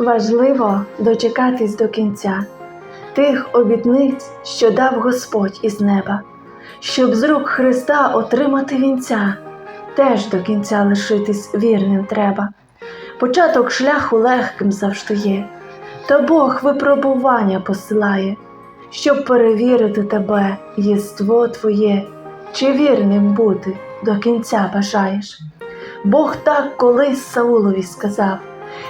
Важливо дочекатись до кінця. Тих обітниць, що дав Господь із неба, щоб з рук Христа отримати вінця, теж до кінця лишитись вірним треба. Початок шляху легким завжди є, та Бог випробування посилає, щоб перевірити тебе, єство твоє, чи вірним бути до кінця бажаєш. Бог так колись Саулові сказав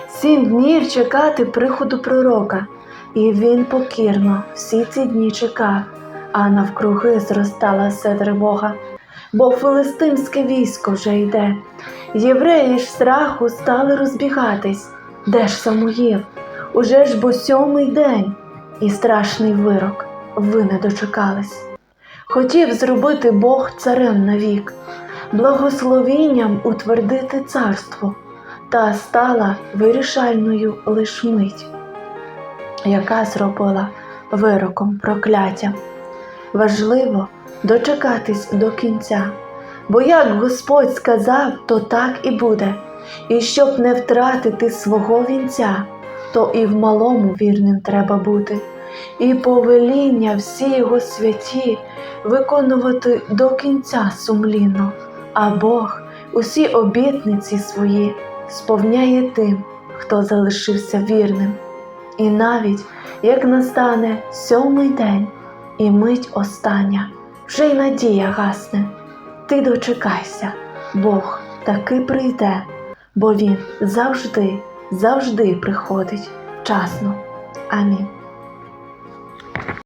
сім днів чекати приходу пророка, і він покірно всі ці дні чекав, а навкруги зростала все тривога, бо филистимське військо вже йде. Євреї ж страху стали розбігатись. Де ж Самуїл? Уже ж бо сьомий день, і страшний вирок ви не дочекались. Хотів зробити Бог царем навік, благословінням утвердити царство, та стала вирішальною лиш мить, яка зробила вироком прокляття. Важливо дочекатись до кінця, бо як Господь сказав, то так і буде, і щоб не втратити свого вінця, то і в малому вірним треба бути, і повеління всі його святі виконувати до кінця сумлінно, а Бог усі обітниці свої сповняє тим, хто залишився вірним. І навіть як настане сьомий день і мить остання, вже й надія гасне, ти дочекайся, Бог таки прийде, бо Він завжди, завжди приходить вчасно. Амінь.